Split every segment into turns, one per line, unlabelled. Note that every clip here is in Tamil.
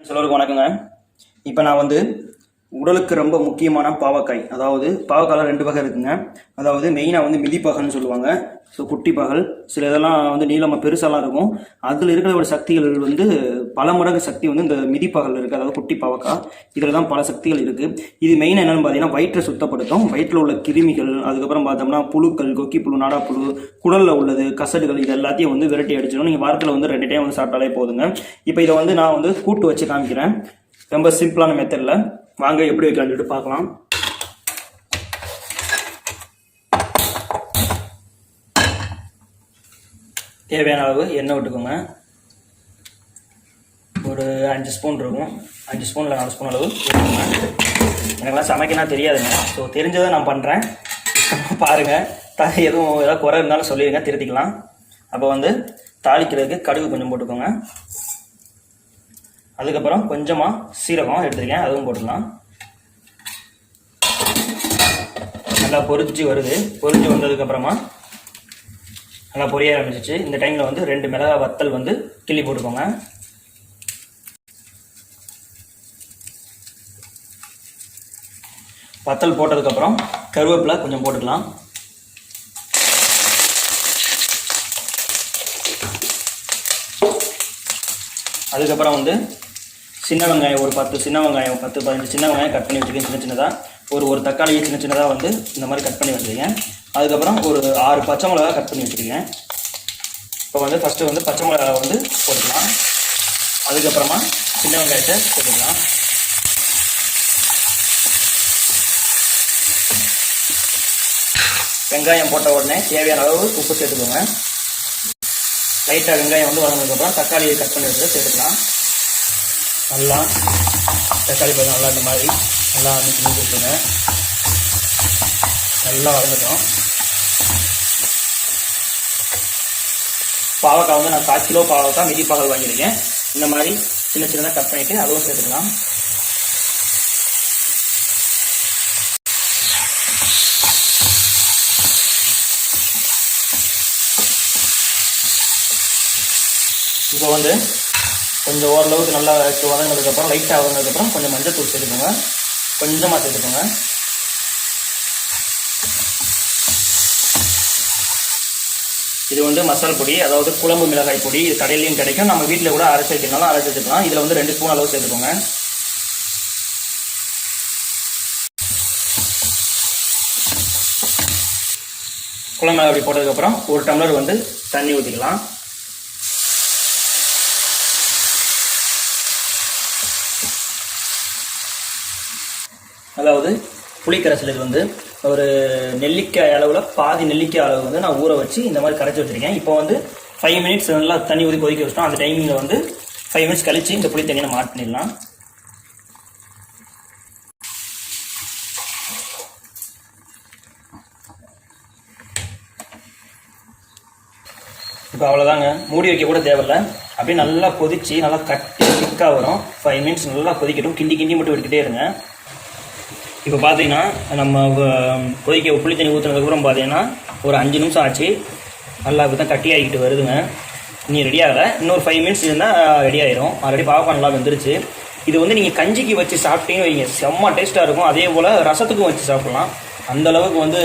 எல்லோருக்கும் வணக்கங்க. இப்போ நான் வந்து உடலுக்கு ரொம்ப முக்கியமான பாவக்காய். அதாவது பாவக்காயில் ரெண்டு வகை இருக்குங்க. அதாவது மெயினாக வந்து மிதிப்பகல்னு சொல்லுவாங்க. ஸோ குட்டி பகல் சில இதெல்லாம் வந்து நீளமாக பெருசாலாம் இருக்கும். அதில் இருக்கிற ஒரு சக்திகள் வந்து பல மடங்கு சக்தி வந்து இந்த மிதிப்பகல் இருக்குது அதாவது குட்டி பாவக்காய் இதில் தான் பல சக்திகள் இருக்குது இது மெயின் என்னென்னு பார்த்தீங்கன்னா வயிற்றை சுத்தப்படுத்தும். வயிற்றில் உள்ள கிருமிகள் அதுக்கப்புறம் பார்த்தோம்னா புழுக்கள் கொக்கி புழு நாடா புழு குடலில் உள்ளது கசடுகள் இது எல்லாத்தையும் வந்து விரட்டி அடிச்சிடும். நீங்கள் வாரத்தில் வந்து ரெண்டு டைம் வந்து சாப்பிட்டாலே போதுங்க. இப்போ இதை வந்து நான் வந்து கூட்டு வச்சு காமிக்கிறேன். ரொம்ப சிம்பிளான மெத்தடில் வாங்க எப்படி வைக்கலாம்னு சொல்லிட்டு பார்க்கலாம். தேவையான அளவு எண்ணெய் விட்டுக்கோங்க. ஒரு அஞ்சு ஸ்பூன் இருக்கும். அஞ்சு ஸ்பூனில் நாலு ஸ்பூன் அளவு விட்டுக்கோங்க. எனக்கெல்லாம் சமைக்கலாம் தெரியாதுங்க. ஸோ தெரிஞ்சதை நான் பண்ணுறேன் பாருங்கள் த எதுவும் ஏதாவது குறை இருந்தாலும் சொல்லிடுங்க. திருத்திக்கலாம். அப்போ வந்து தாளிக்கிறதுக்கு கடுகு கொஞ்சம் போட்டுக்கோங்க. அதுக்கப்புறம் கொஞ்சமாக சீரகம் எடுத்துருக்கேன் அதுவும் போட்டுக்கலாம். நல்லா பொரிச்சு வருது. பொரிச்சு வந்ததுக்கப்புறமா நல்லா பொரிய ஆரம்பிச்சிச்சு. இந்த டைமில் வந்து ரெண்டு மிளகா வத்தல் வந்து கிள்ளி போட்டுக்கோங்க. வத்தல் போட்டதுக்கப்புறம் கருவேப்பிலை கொஞ்சம் போட்டுக்கலாம். அதுக்கப்புறம் வந்து சின்ன வெங்காயம் ஒரு பத்து சின்ன வெங்காயம் பத்து பதினஞ்சு சின்ன வெங்காயம் கட் பண்ணி வச்சுருக்கேன் சின்ன சின்னதாக ஒரு ஒரு தக்காளியை சின்ன சின்னதாக வந்து இந்த மாதிரி கட் பண்ணி வச்சுருக்கேன் அதுக்கப்புறம் ஒரு ஆறு பச்சை மிளகா கட் பண்ணி வச்சுருக்கேன் இப்போ வந்து ஃபஸ்ட்டு வந்து பச்சை மிளகா வந்து போட்டுக்கலாம். அதுக்கப்புறமா சின்ன வெங்காயத்தை போட்டுக்கலாம். வெங்காயம் போட்ட உடனே தேவையான அளவு உப்பு சேர்த்துக்கோங்க. லைட்டாக வெங்காயம் வந்து வளர்ந்ததுக்கப்புறம் தக்காளியை கட் பண்ணி வச்சுட்டு சேர்த்துக்கலாம். நல்லா தக்காளி பழம் நல்லா இந்த மாதிரி நல்லா மிக்ஸ் பண்ணி கொடுத்துருங்க நல்லா வளர்ந்துட்டோம் பாவக்காய் வந்து நான் கால் கிலோ பாவக்காய் மிதி பாவல் வாங்கியிருக்கேன். இந்த மாதிரி சின்ன சின்னதாக கட் பண்ணிவிட்டு அதுவும் சேர்த்துக்கலாம். இப்போ வந்து கொஞ்சம் ஓரளவுக்கு நல்லா வதங்கினதுக்கப்புறம் லைட்டாக வதங்கினதுக்கப்புறம் கொஞ்சம் மஞ்சள் தூள் சேர்த்துக்கோங்க. கொஞ்சமாக சேர்த்துக்கோங்க. இது வந்து மசால் பொடி அதாவது குழம்பு மிளகாய் பொடி இது கடையிலையும் கிடைக்கும். நம்ம வீட்டில் கூட அரைச்சி வைக்கிறனாலும் அரைச்சி வச்சுக்கலாம். இதில் வந்து ரெண்டு ஸ்பூன் அளவு சேர்த்துக்கோங்க. குழம்பு மிளகாய் போட்டதுக்கப்புறம் ஒரு டம்ளர் வந்து தண்ணி ஊற்றிக்கலாம் அதாவது புளிக்கரைசல் வந்து ஒரு நெல்லிக்காய் அளவில் பாதி நெல்லிக்காய் அளவு வந்து நான் ஊற வச்சு இந்த மாதிரி கரைச்சி வச்சுருக்கேன். இப்போ வந்து ஃபைவ் மினிட்ஸ் நல்லா தண்ணி ஊற்றி கொதிக்க வச்சிட்டோம். அந்த டைமிங்கில் வந்து ஃபைவ் மினிட்ஸ் கழித்து இந்த புளி தண்ணியை நம்ம ஆட் பண்ணிடலாம். இப்போ அவ்வளோதாங்க மூடி வைக்க கூட தேவையில்ல. அப்படியே நல்லா கொதிச்சு நல்லா கட்டி திக்காக வரும். ஃபைவ் மினிட்ஸ் நல்லா கொதிக்கட்டும். கிண்டி கிண்டி மட்டும் எடுத்துகிட்டே இருங்க. இப்போ பார்த்தீங்கன்னா நம்ம கொதிக்க புளி தண்ணி ஊற்றுனதுக்கப்புறம் பார்த்தீங்கன்னா ஒரு அஞ்சு நிமிஷம் ஆச்சு. நல்லா இப்போ தான் கட்டி ஆகிக்கிட்டு வருதுங்க. நீ ரெடி ஆகலை இன்னொரு ஃபைவ் மினிட்ஸ் இருந்தால் ரெடி ஆயிரும். ஆல்ரெடி பாவக்காய் நல்லா வந்துருச்சு. இது வந்து நீங்கள் கஞ்சிக்கு வச்சு சாப்பிட்டீங்க வைங்க. செம்ம டேஸ்ட்டாக இருக்கும். அதே போல் ரசத்துக்கும் வச்சு சாப்பிட்லாம். அந்தளவுக்கு வந்து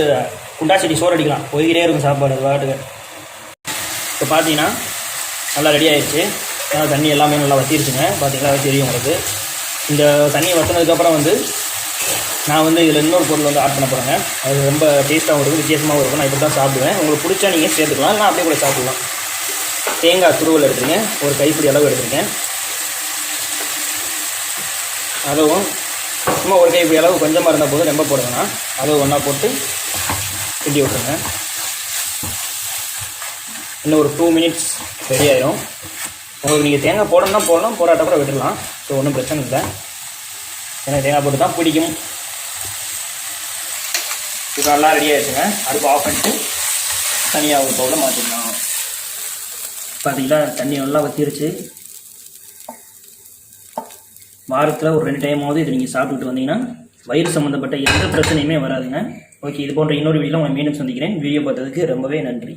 குண்டா செடி சோறு அடிக்கலாம். போய்கிட்டே இருக்கும் சாப்பாடு பாட்டுக்கு. இப்போ பார்த்தீங்கன்னா நல்லா ரெடி ஆயிடுச்சு ஏன்னா தண்ணி எல்லாமே நல்லா வத்திருச்சுங்க. பார்த்தீங்கன்னா தெரியும் உங்களுக்கு. இந்த தண்ணி வற்றினதுக்கப்புறம் வந்து நான் வந்து இதில் இன்னொரு பொருள் வந்து ஆட் பண்ண போகிறேங்க அது ரொம்ப டேஸ்ட்டாகவும் இருக்கும் வித்தியாசமாகவும் இருக்கும். நான் இப்படி தான் சாப்பிடுவேன். உங்களுக்கு பிடிச்சா நீங்கள் சேர்த்துக்கலாம். நான் அப்படியே கூட சாப்பிடலாம். தேங்காய் துருவல் எடுத்துருக்கேன் ஒரு கைப்பிடி அளவு எடுத்துருக்கேன். அதுவும் சும்மா ஒரு கைப்பிடி அளவு கொஞ்சமாக இருந்தால் போதும். ரொம்ப போடுங்கண்ணா அதுவும் ஒன்றா போட்டு கிண்டி விட்டுருங்க. இன்னும் ஒரு டூ மினிட்ஸ் ரெடி ஆயிரும். உங்களுக்கு நீங்கள் தேங்காய் போடணும்னா போடலாம் போராட்டம் கூட விட்டுடலாம். ஸோ ஒன்றும் பிரச்சனை இல்லை. எனக்கு தேங்காய் போட்டு தான் பிடிக்கும். இப்போ நல்லா ரெடி ஆயிடுச்சுங்க. அடுப்பு ஆஃப் பண்ணிட்டு தனியாக ஒரு பவுலில் மாற்றிடலாம் பார்த்தீங்களா தண்ணி நல்லா வத்திருச்சு. வாரத்தில் ஒரு ரெண்டு டைமாவது இது நீங்கள் சாப்பிட்டுட்டு வந்தீங்கன்னா வயிறு சம்மந்தப்பட்ட எந்த பிரச்சனையுமே வராதுங்க. ஓகே இது போன்ற இன்னொரு வீடியோவில் உங்களை மீண்டும் சந்திக்கிறேன். வீடியோ பார்த்ததுக்கு ரொம்பவே நன்றி.